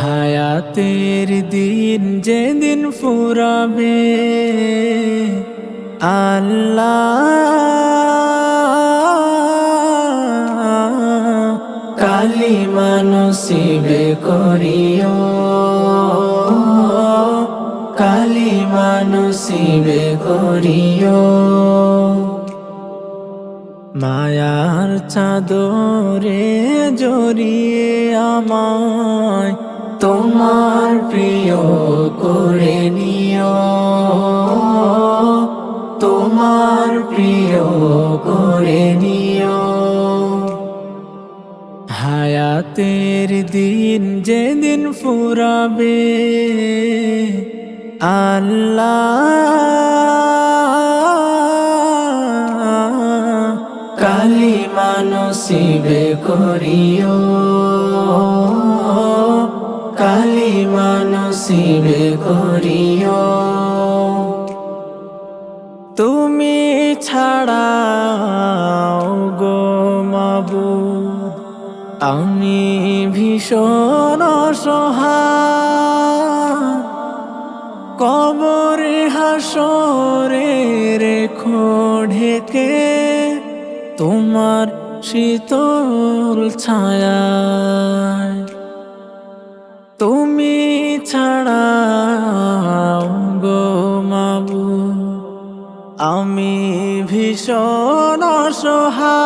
হায়াতের দিন যেদিন ফুরাবে আল্লাহ কালী মানসিবে করিও। কালী মানসিবে করিও। মায়ার চাদরে জড়িয়ে আমায় তোমার প্রিয় করে নিও। তোমার প্রিয় করে নিও। হায়াতের দিন যেদিন ফুরাবে, আল্লাহ কালি মানসিবে করিও। কালি মানসিবে করিও। তুমি ছাড়া গো মাবুদ আমি ভীষণ অসহায়। কবরে হাসরে রেখো ঢেকে তোমার শীতল ছায়া তুমি ছাড়া গো মাবু, আমি ভীষণ অসহায়।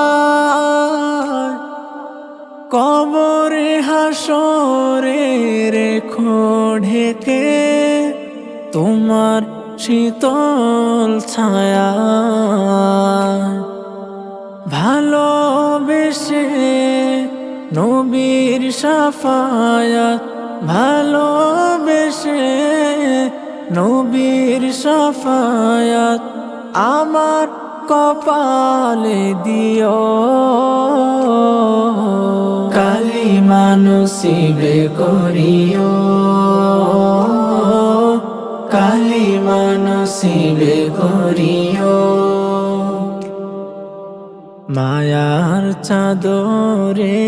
কবরে হাসরে রেখো ঢেকে তোমার শীতল ছায়া ভালোবেসে নবীর সাফায়াত, ভালোবেসে নবীর সাফায়াত আমার কপালে দিও। কালি মানসিবে করিও। কালি মানসিবে করিও। মায়ার চাদরে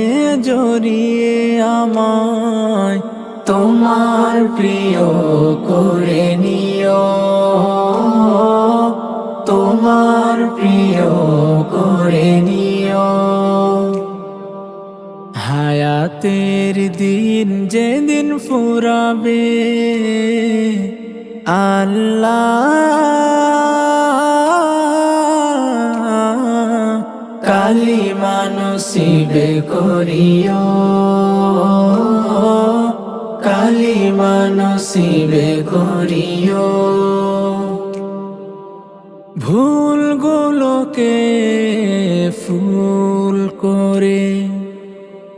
জড়িয়ে আমায় তোমার প্রিয় করে নিও। তোমার প্রিয় করে নিও। হায়াতের দিন যেদিন ফুরাবে, আল্লাহ কালি মানসিবে করিও কালি মানসিবে করিও ভুলগুলোকে ফুল করে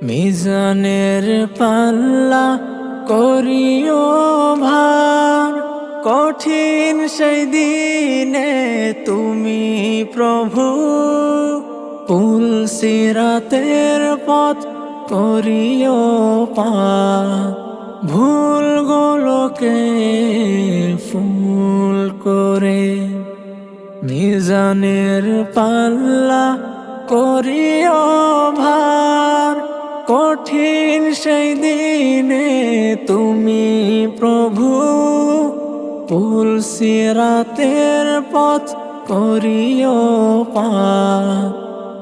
মিজানের পাল্লা করিও ভার। কঠিন সেই দিনে তুমি প্রভু। পুল সিরাতের পথ করিও পা। ভুলগুলোকে ফুল করে মিজানের পাল্লা করিও ভার। কঠিন সেই দিনে তুমি প্রভু পুল সিরাতের পথ করিও পা।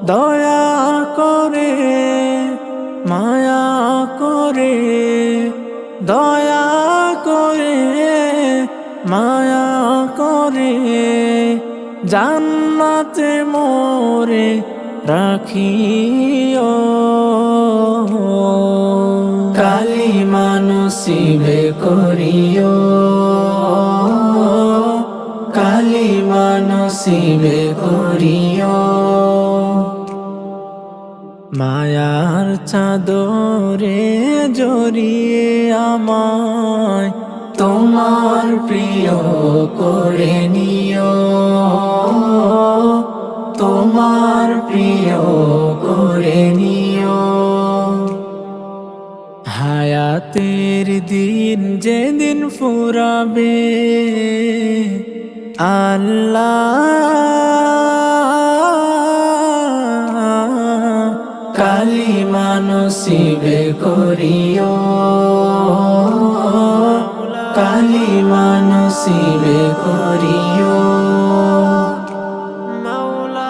দয়া করে, মায়া করে, দয়া করে, মায়া করে, জান্নাতে মোরে রাখিও। কালি মানসিবে করিও। কালি মানসিবে করিও। মায়ার চাদরে জড়িয়ে আমায় তোমার প্রিয় করে নিও। তোমার প্রিয় করে নিও। হায়াতের দিন যেদিন ফুরাবে, আল্লাহ মানসিবে করিও। কালি মানসিবে করিও।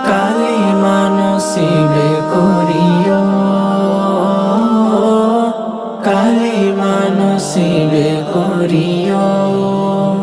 কালি মানসিবে করিও। কালি মানসিবে করিও।